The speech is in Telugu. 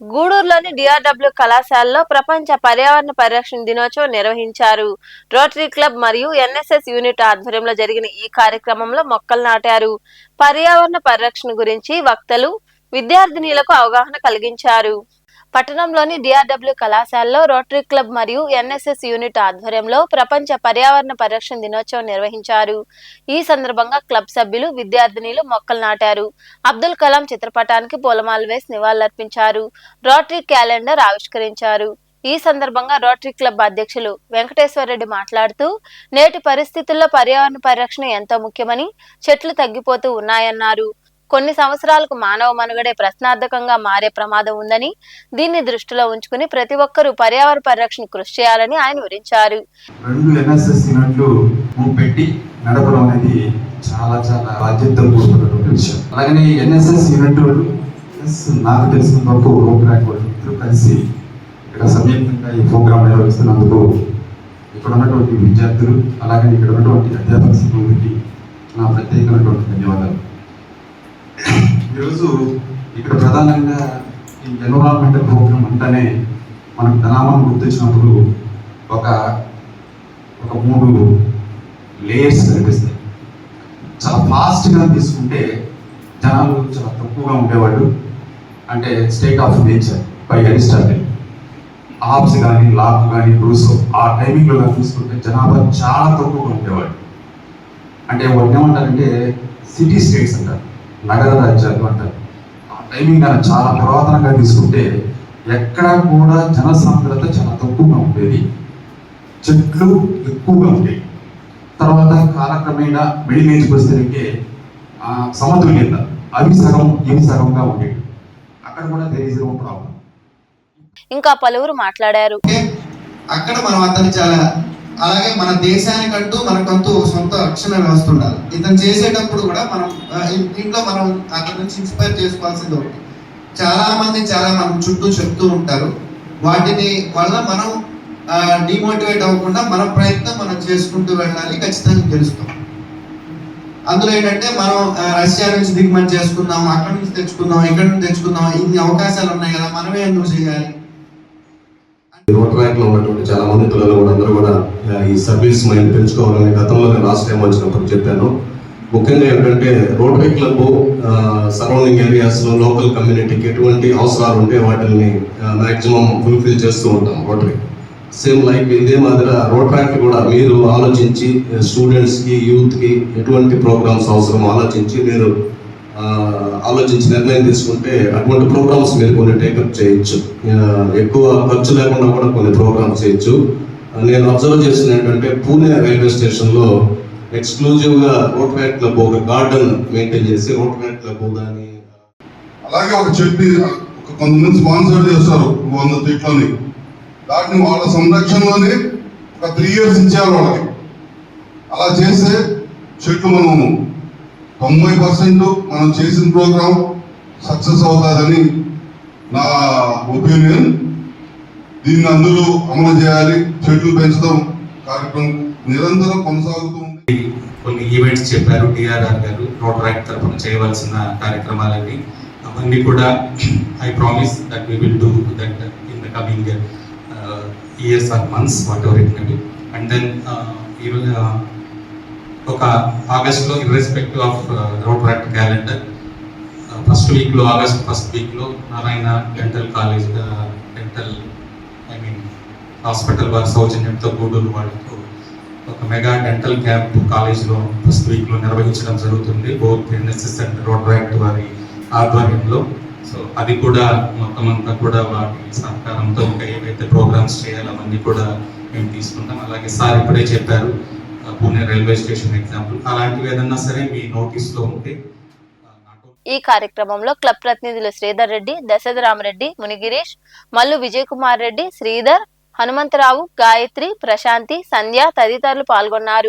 గూడూరులోని డిఆర్డబ్ల్యూ కళాశాలలో ప్రపంచ పర్యావరణ పరిరక్షణ దినోత్సవం నిర్వహించారు. రోటరీ క్లబ్ మరియు ఎన్ఎస్ఎస్ యూనిట్ ఆధ్వర్యంలో జరిగిన ఈ కార్యక్రమంలో మొక్కలు నాటారు. పర్యావరణ పరిరక్షణ గురించి వక్తలు విద్యార్థినీలకు అవగాహన కలిగించారు. పట్టణంలోని డిఆర్డబ్ల్యూ కళాశాలలో రోటరీ క్లబ్ మరియు ఎన్ఎస్ఎస్ యూనిట్ ఆధ్వర్యంలో ప్రపంచ పర్యావరణ పరిరక్షణ దినోత్సవం నిర్వహించారు. ఈ సందర్భంగా క్లబ్ సభ్యులు విద్యార్థినిలు మొక్కలు నాటారు. అబ్దుల్ కలాం చిత్రపటానికి పూలమాల వేసి నివాళులర్పించారు. రోటరీ క్యాలెండర్ ఆవిష్కరించారు. ఈ సందర్భంగా రోటరీ క్లబ్ అధ్యక్షులు వెంకటేశ్వరరెడ్డి మాట్లాడుతూ నేటి పరిస్థితుల్లో పర్యావరణ పరిరక్షణ ఎంతో ముఖ్యమని చెట్లు తగ్గిపోతూ ఉన్నాయన్నారు. కొన్ని సంవత్సరాలకు మానవ మనుగడే ప్రశ్నార్థకంగా మారే ప్రమాదం ఉందని దీన్ని దృష్టిలో ఉంచుకుని ప్రతి ఒక్కరూ పర్యావరణ పరిరక్షణ కృషి చేయాలని ఆయన వివరించారు. రెండు ఎన్ఎస్ఎస్ పెట్టి నడపడం అనేది చాలా చాలా బాధ్యత కూడుకున్నటువంటి విషయం. అలాగనే ఎన్ఎస్ఎస్ యూనిట్ ప్లస్ నాకు తెలిసిన వరకు ప్రోగ్రామ్ ఇద్దరు కలిసి ఇక్కడ సంయుక్తంగా ఈ ప్రోగ్రామ్ నిర్వహిస్తున్నందుకు ఇక్కడ ఉన్నటువంటి విద్యార్థులు అలాగే ఇక్కడ ఉన్నటువంటి అధ్యాపక సిబ్బందికి నా ప్రత్యేకమైనటువంటి ధన్యవాదాలు. ఈరోజు ఇక్కడ ప్రధానంగా ఈ ఎన్విరాన్మెంటల్ ప్రోగ్రామ్ అంటేనే మనం ధనామం గుర్తించినప్పుడు ఒక ఒక మూడు లేయర్స్ కనిపిస్తాయి. చాలా ఫాస్ట్గా తీసుకుంటే జనాలు చాలా తక్కువగా ఉండేవాళ్ళు. అంటే state of nature by Aristotle. Apps కానీ లాక్ కానీ రూల్స్ ఆ టైమింగ్లో కానీ తీసుకుంటే జనాభా చాలా తక్కువగా ఉండేవాళ్ళు. అంటే వాళ్ళు ఏమంటారంటే సిటీ స్టేట్స్ అంటారు. నగర రాజ్యాలు అంటారు ఆ టైమింగ్ కానీ చాలా పురాతనంగా తీసుకుంటే ఎక్కడ కూడా జనసాంద్రత చాలా తక్కువగా ఉండేది. చెట్లు ఎక్కువగా ఉండేవి తర్వాత కాలక్రమేణా మిడిల్ ఏజ్కి వచ్చేసరికి ఆ, సమతుల్యత. అవి సగం ఇవి సగంగా ఉండేవి అక్కడ కూడా దేర్ ప్రాబ్లం ఇంకా పలువురు మాట్లాడారు. అక్కడ మనం అతన్ని చాలా అలాగే మన దేశానికంటూ మనకంటూ సొంత రక్షణ వ్యవస్థ ఉండాలి. ఇతను చేసేటప్పుడు కూడా మనం ఇంట్లో మనం అతని నుంచి ఇన్స్పైర్ చేసుకోవాల్సింది ఒకటి. చాలా మంది చాలా మనం చుట్టూ చెప్తూ ఉంటారు. వాటిని వల్ల మనం డిమోటివేట్ అవ్వకుండా మన ప్రయత్నం మనం చేసుకుంటూ వెళ్ళాలి ఖచ్చితంగా తెలుస్తాం. అందులో ఏంటంటే మనం రష్యా నుంచి దిగుమతి చేసుకుందాం అక్కడి నుంచి తెచ్చుకుందాం ఇక్కడ నుంచి తెచ్చుకుందాం ఇన్ని అవకాశాలు ఉన్నాయి కదా మనమే ఎందుకు చేయాలి? రోడ్ ఉన్నటువంటి చాలా మంది పిల్లలు కూడా అందరూ కూడా ఈ సర్వీస్ మైండ్ పెంచుకోవాలని గతంలో నేను లాస్ట్ టైం వచ్చినప్పుడు చెప్పాను. ముఖ్యంగా ఏంటంటే రోటరీ క్లబ్ సరౌండింగ్ ఏరియాస్లో లోకల్ కమ్యూనిటీకి ఎటువంటి అవసరాలు ఉంటే వాటిని మ్యాక్సిమం ఫుల్ఫిల్ చేస్తూ ఉంటాం రోటరీ సేమ్ లైక్ ఇదే మాదిరి రోడ్ కూడా మీరు ఆలోచించి స్టూడెంట్స్కి యూత్కి ఎటువంటి ప్రోగ్రామ్స్ అవసరం ఆలోచించి మీరు ఆలోచించి నిర్ణయం తీసుకుంటే అటువంటి ప్రోగ్రామ్స్ మీరు కొన్ని టేకప్ చేయొచ్చు. ఎక్కువ ఖర్చు లేకుండా కూడా కొన్ని ప్రోగ్రామ్స్ చేయొచ్చు. నేను అబ్జర్వ్ చేసిన ఏంటంటే పూణే రైల్వే స్టేషన్లో ఎక్స్క్లూజివ్గా రోడ్ ఫ్యాట్ క్లబ్ ఒక గార్డెన్ మెయింటైన్ చేసి రోడ్ ఫ్యాట్ క్లబ్ దాని అలాగే ఒక చెట్టు ఒక కొంతమంది స్పాన్సర్ చేస్తారు వంద చెట్లని దాన్ని వాళ్ళ సంరక్షణలోనే ఒక త్రీ ఇయర్స్ ఇచ్చారు వాళ్ళకి. అలా చేస్తే చెట్లు మనము తొంభై పర్సెంట్ మనం చేసిన ప్రోగ్రాం సక్సెస్ అవుతుందని నా ఒపీనియన్. దీన్ని అందరూ అమలు చేయాలి చెట్లు పెంచడం కార్యక్రమం నిరంతరం కొనసాగుతూ ఉంది. కొన్ని ఈవెంట్స్ చెప్పారు డిఆర్ఆర్ గారు రోటరాక్ట్ తరఫున చేయవలసిన కార్యక్రమాలన్నీ. అవన్నీ కూడా I promise that we will do that in the coming years or months whatever it and then even ఒక ఆగస్ట్లో irrespective of Rotaract calendar first వీక్లో ఆగస్ట్ ఫస్ట్ వీక్లో Narayana dental college dental I mean hospital వారి సౌజన్యంతో గూడూరు వాళ్ళతో ఒక మెగా డెంటల్ క్యాంప్ కాలేజ్లో ఫస్ట్ వీక్లో నిర్వహించడం జరుగుతుంది బోత్ ఎన్ఎస్ఎస్ అండ్ రోటరాక్ట్ వారి ఆధ్వర్యంలో. సో అది కూడా మొత్తం అంతా కూడా వాటి సహకారంతో ఇంకా ఏవైతే ప్రోగ్రామ్స్ చేయాలో అవన్నీ కూడా మేము తీసుకుంటాం. అలాగే సార్ ఇప్పుడే చెప్పారు పూణే రైల్వే స్టేషన్ ఎగ్జాంపుల్. అలాంటివి ఏదన్నా సరే మీ నోటీస్లో ఉంటే ఈ కార్యక్రమంలో క్లబ్ ప్రతినిధులు శ్రీధర్ రెడ్డి దశరథరామరెడ్డి మునిగిరీష్ మల్లు విజయ్ కుమార్ రెడ్డి శ్రీధర్ హనుమంతరావు గాయత్రి ప్రశాంతి సంధ్య తదితరులు పాల్గొన్నారు.